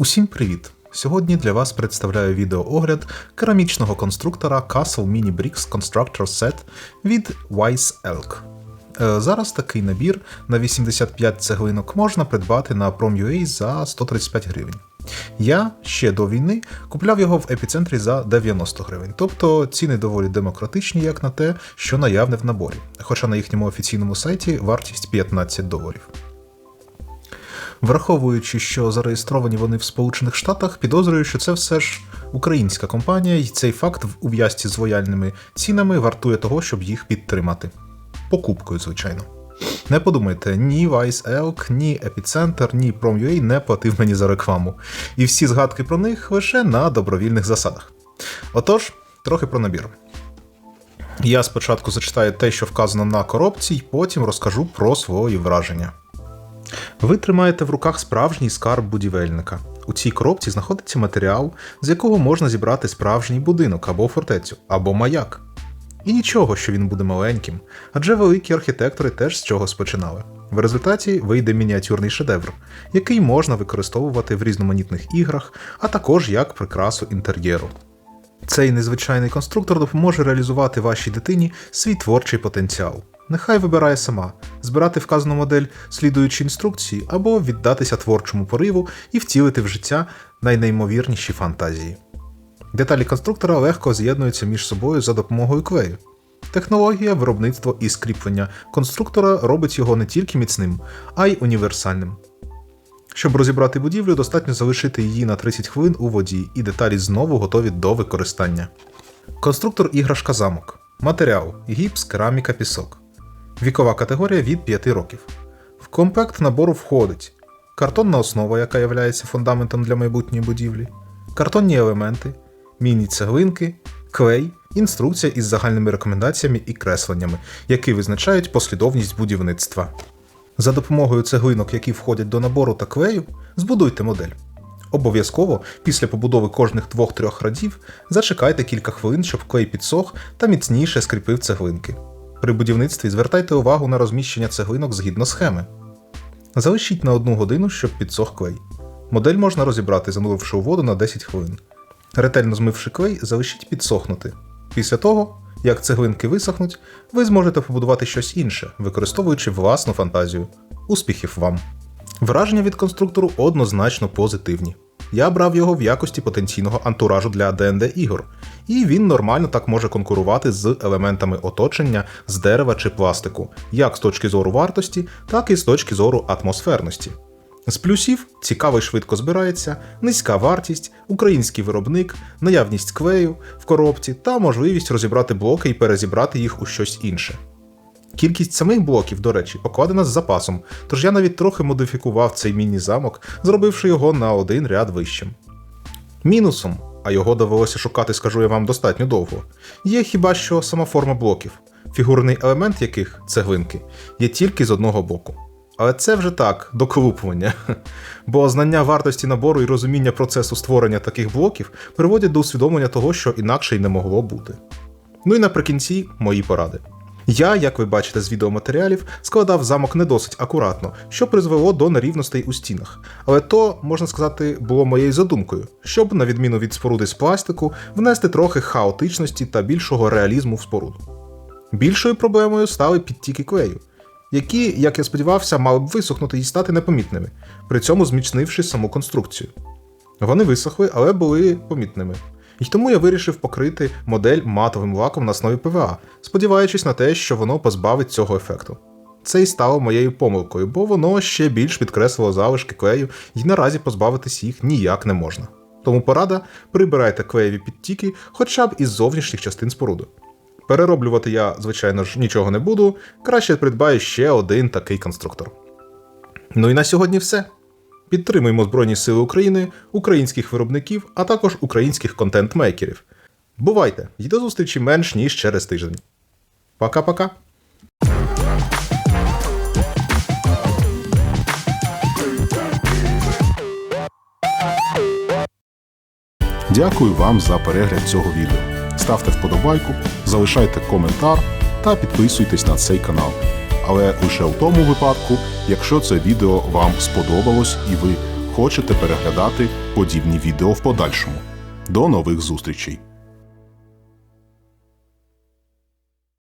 Усім привіт! Сьогодні для вас представляю відеоогляд керамічного конструктора Castle Mini Bricks Constructor Set від Wise Elk. Е, Зараз такий набір на 85 цеглинок можна придбати на Prom.ua за 135 гривень. Я ще до війни купляв його в епіцентрі за 90 гривень, тобто ціни доволі демократичні, як на те, що наявне в наборі, хоча на їхньому офіційному сайті вартість 15 доларів. Враховуючи, що зареєстровані вони в Сполучених Штатах, підозрюю, що це все ж українська компанія, і цей факт в ув'язці з лояльними цінами вартує того, щоб їх підтримати. Покупкою, звичайно. Не подумайте, ні Vice Elk, ні Epicenter, ні Prom.ua не платив мені за рекламу. І всі згадки про них лише на добровільних засадах. Отож, трохи про набір. Я спочатку зачитаю те, що вказано на коробці, і потім розкажу про свої враження. Ви тримаєте в руках справжній скарб будівельника. У цій коробці знаходиться матеріал, з якого можна зібрати справжній будинок або фортецю, або маяк. І нічого, що він буде маленьким, адже великі архітектори теж з чогось починали. В результаті вийде мініатюрний шедевр, який можна використовувати в різноманітних іграх, а також як прикрасу інтер'єру. Цей незвичайний конструктор допоможе реалізувати вашій дитині свій творчий потенціал. Нехай вибирає сама збирати вказану модель, слідуючи інструкції, або віддатися творчому пориву і втілити в життя найнеймовірніші фантазії. Деталі конструктора легко з'єднуються між собою за допомогою клею. Технологія, виробництво і скріплення конструктора робить його не тільки міцним, а й універсальним. Щоб розібрати будівлю, достатньо залишити її на 30 хвилин у воді, і деталі знову готові до використання. Конструктор іграшка замок. Матеріал гіпс, кераміка, пісок. Вікова категорія від 5 років. В комплект набору входить картонна основа, яка є фундаментом для майбутньої будівлі, картонні елементи, міні-цеглинки, клей, інструкція із загальними рекомендаціями і кресленнями, які визначають послідовність будівництва. За допомогою цеглинок, які входять до набору та клею, збудуйте модель. Обов'язково після побудови кожних двох-трьох радів зачекайте кілька хвилин, щоб клей підсох та міцніше скріпив цеглинки. При будівництві звертайте увагу на розміщення цеглинок згідно схеми. Залишіть на одну годину, щоб підсох клей. Модель можна розібрати, зануривши у воду на 10 хвилин. Ретельно змивши клей, залишіть підсохнути. Після того, як цеглинки висохнуть, ви зможете побудувати щось інше, використовуючи власну фантазію. Успіхів вам! Враження від конструктору однозначно позитивні. Я брав його в якості потенційного антуражу для ДНД ігор, і він нормально так може конкурувати з елементами оточення з дерева чи пластику, як з точки зору вартості, так і з точки зору атмосферності. З плюсів цікаво і швидко збирається, низька вартість, український виробник, наявність клею в коробці та можливість розібрати блоки і перезібрати їх у щось інше. Кількість самих блоків, до речі, покладена з запасом, тож я навіть трохи модифікував цей міні-замок, зробивши його на один ряд вищим. Мінусом, а його довелося шукати, скажу я вам достатньо довго, є хіба що сама форма блоків, фігурний елемент яких цеглинки, є тільки з одного боку. Але це вже так, доколупування. Бо знання вартості набору і розуміння процесу створення таких блоків приводять до усвідомлення того, що інакше й не могло бути. Ну і наприкінці мої поради. Я, як ви бачите з відеоматеріалів, складав замок не досить акуратно, що призвело до нерівностей у стінах. Але то, можна сказати, було моєю задумкою, щоб, на відміну від споруди з пластику, внести трохи хаотичності та більшого реалізму в споруду. Більшою проблемою стали підтіки клею, які, як я сподівався, мали б висохнути і стати непомітними, при цьому зміцнивши саму конструкцію. Вони висохли, але були помітними. І тому я вирішив покрити модель матовим лаком на основі ПВА, сподіваючись на те, що воно позбавить цього ефекту. Це й стало моєю помилкою, бо воно ще більш підкреслило залишки клею, і наразі позбавитись їх ніяк не можна. Тому порада прибирайте клеєві підтіки хоча б із зовнішніх частин споруди. Перероблювати я, звичайно ж, нічого не буду, краще придбаю ще один такий конструктор. Ну і на сьогодні все. Підтримуємо Збройні Сили України, українських виробників, а також українських контент-мейкерів. Бувайте! І до зустрічі менш ніж через тиждень. Пока-пока! Дякую вам за перегляд цього відео. Ставте вподобайку, залишайте коментар та підписуйтесь на цей канал. Але лише в тому випадку, якщо це відео вам сподобалось і ви хочете переглядати подібні відео в подальшому. До нових зустрічей!